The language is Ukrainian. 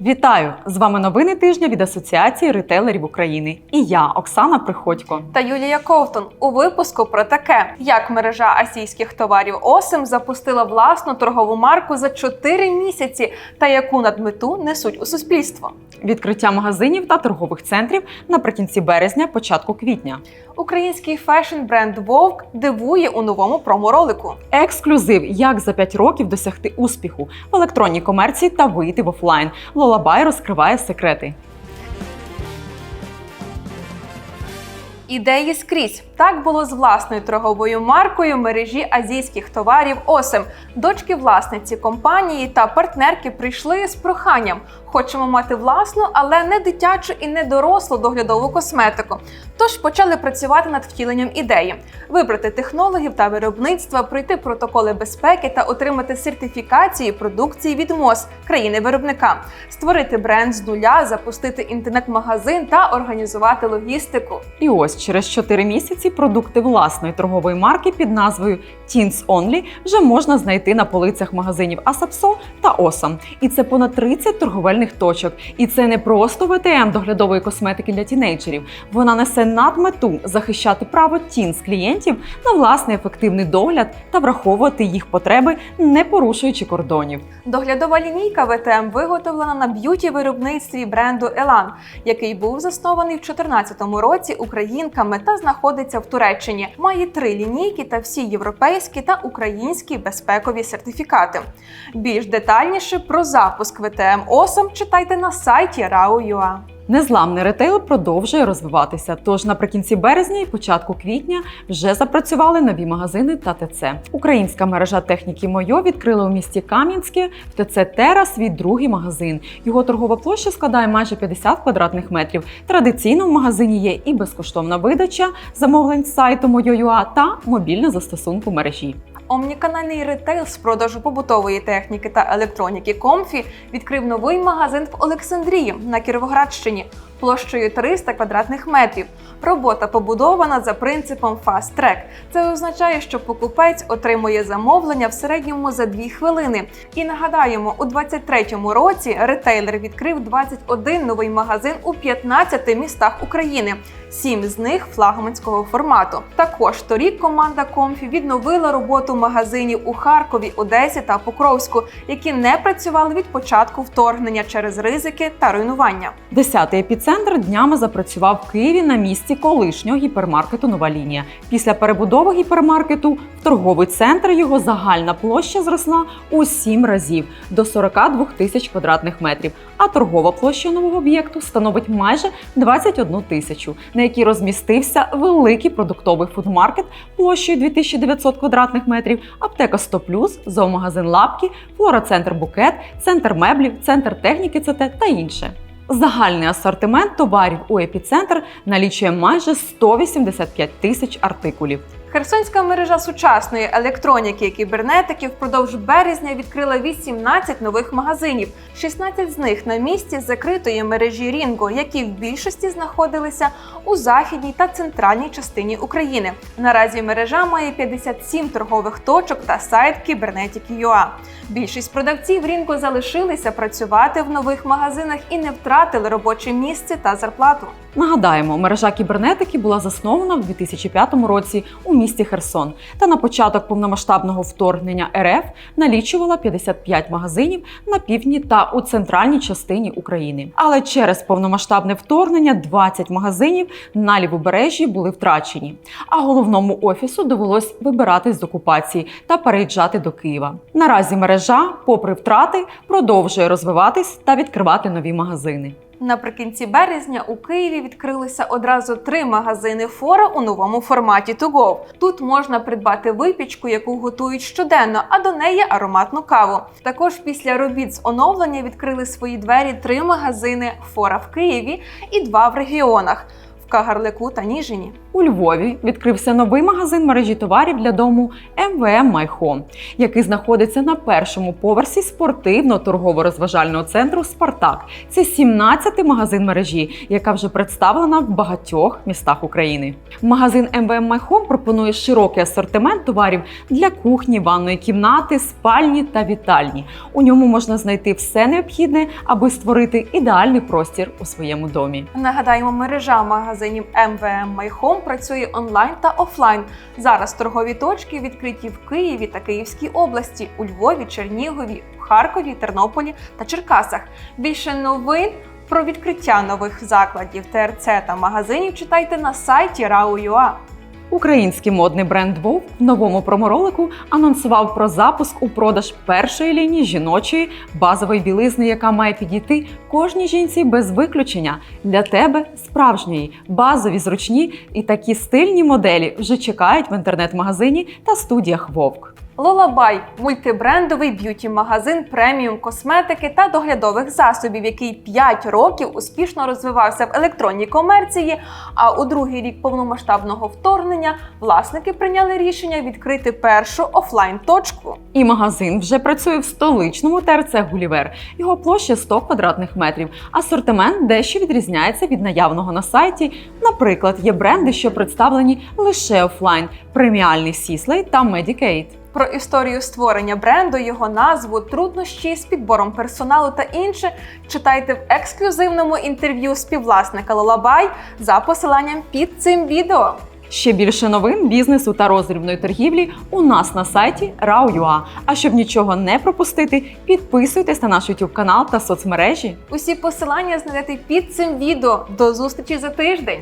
Вітаю! З вами новини тижня від Асоціації ретейлерів України. І я, Оксана Приходько. та Юлія Ковтун у випуску про таке, як мережа азійських товарів Осим запустила власну торгову марку за 4 місяці, та яку надмету несуть у суспільство. Відкриття магазинів та торгових центрів наприкінці березня, початку квітня. Український фешн-бренд Вовк дивує у новому проморолику. Ексклюзив, як за 5 років досягти успіху в електронній комерції та вийти в офлайн. Лолабай розкриває секрети. Ідеї скрізь так було з власною торговою маркою мережі азійських товарів Осем. Дочки власниці компанії та партнерки прийшли з проханням. Хочемо мати власну, але не дитячу і не дорослу доглядову косметику. Тож почали працювати над втіленням ідеї, вибрати технологів та виробництва, пройти протоколи безпеки та отримати сертифікації продукції від МОЗ країни-виробника, створити бренд з нуля, запустити інтернет-магазин та організувати логістику. І ось через 4 місяці продукти власної торгової марки під назвою Teens Only вже можна знайти на полицях магазинів Асапсо та Осам. І це понад 30 торговельних точок. І це не просто ВТМ доглядової косметики для тінейджерів. Вона несе надмету захищати право тінс клієнтів на власний ефективний догляд та враховувати їх потреби, не порушуючи кордонів. Доглядова лінійка ВТМ виготовлена на б'юті виробництві бренду Елан, який був заснований в 2014 році українками та знаходиться в Туреччині. Має три лінійки та всі європейські та українські безпекові сертифікати. Більш детальніше про запуск ВТМ ОСАМ читайте на сайті RAO.ua. Незламний ретейл продовжує розвиватися. Тож наприкінці березня і початку квітня вже запрацювали нові магазини та ТЦ. Українська мережа техніки Мойо відкрила у місті Кам'янське в ТЦ Тера свій другий магазин. Його торгова площа складає майже 50 квадратних метрів. Традиційно в магазині є і безкоштовна видача замовлень з сайту Мойо.ua та мобільна застосунку мережі. Омніканальний ретейл з продажу побутової техніки та електроніки Комфі відкрив новий магазин в Олександрії на Кіровоградщині площею 300 квадратних метрів. Робота побудована за принципом Fast Track. Це означає, що покупець отримує замовлення в середньому за 2 хвилини. І нагадаємо, у 2023 році ретейлер відкрив 21 новий магазин у 15 містах України. Сім з них флагманського формату. Також торік команда Комфі відновила роботу магазинів у Харкові, Одесі та Покровську, які не працювали від початку вторгнення через ризики та руйнування. Десятий епіцентр днями запрацював в Києві на місці колишнього гіпермаркету Нова лінія. Після перебудови гіпермаркету в торговий центр його загальна площа зросла у сім разів до 42 тисяч квадратних метрів. А торгова площа нового об'єкту становить майже 21 тисячу, на якій розмістився великий продуктовий фудмаркет площею 2900 квадратних метрів, аптека 100+, зоомагазин Лапки, флора-центр Букет, центр меблів, центр техніки ЦТ та інше. Загальний асортимент товарів у епіцентр налічує майже 185 тисяч артикулів. Херсонська мережа сучасної електроніки і кібернетики впродовж березня відкрила 18 нових магазинів. 16 з них на місці закритої мережі Рінго, які в більшості знаходилися у західній та центральній частині України. Наразі мережа має 57 торгових точок та сайт кібернетики.ua. Більшість продавців Рінго залишилися працювати в нових магазинах і не втратили робоче місце та зарплату. Нагадаємо, мережа кібернетики була заснована в 2005 році у місті Херсон та на початок повномасштабного вторгнення РФ налічувала 55 магазинів на півдні та у центральній частині України. Але через повномасштабне вторгнення 20 магазинів на лівобережжі були втрачені. А головному офісу довелось вибиратись з окупації та переїжджати до Києва. Наразі мережа, попри втрати, продовжує розвиватись та відкривати нові магазини. Наприкінці березня у Києві відкрилися одразу три магазини фора у новому форматі «Тугов». Тут можна придбати випічку, яку готують щоденно, а до неї ароматну каву. Також після робіт з оновлення відкрили свої двері три магазини фора в Києві і два в регіонах в Кагарлику та Ніжині. У Львові відкрився новий магазин мережі товарів для дому МВМ Home, який знаходиться на першому поверсі спортивно-торгово-розважального центру Спартак. Це 17-й магазин мережі, яка вже представлена в багатьох містах України. Магазин МВМ Home пропонує широкий асортимент товарів для кухні, ванної кімнати, спальні та вітальні. У ньому можна знайти все необхідне, аби створити ідеальний простір у своєму домі. Нагадаємо, мережа магазинів МВМ Home працює онлайн та офлайн. Зараз торгові точки відкриті в Києві та Київській області, у Львові, Чернігові, Харкові, Тернополі та Черкасах. Більше новин про відкриття нових закладів ТРЦ та магазинів читайте на сайті RAU.ua. Український модний бренд Вов в новому проморолику анонсував про запуск у продаж першої лінії жіночої базової білизни, яка має підійти кожній жінці без виключення. Для тебе справжньої, базові, зручні і такі стильні моделі вже чекають в інтернет-магазині та студіях Вовк. Лолабай мультибрендовий б'юті-магазин преміум косметики та доглядових засобів, який 5 років успішно розвивався в електронній комерції. А у другий рік повномасштабного вторгнення власники прийняли рішення відкрити першу офлайн-точку. І магазин вже працює в столичному ТРЦ Гулівер. Його площа 100 квадратних метрів. Асортимент дещо відрізняється від наявного на сайті. Наприклад, є бренди, що представлені лише офлайн: преміальний Сіслей та Медікейт. Про історію створення бренду, його назву, труднощі з підбором персоналу та інше читайте в ексклюзивному інтерв'ю співвласника Лолабай за посиланням під цим відео. Ще більше новин бізнесу та роздрібної торгівлі у нас на сайті Rao.ua. А щоб нічого не пропустити, підписуйтесь на наш YouTube канал та соцмережі. Усі посилання знайдете під цим відео. До зустрічі за тиждень.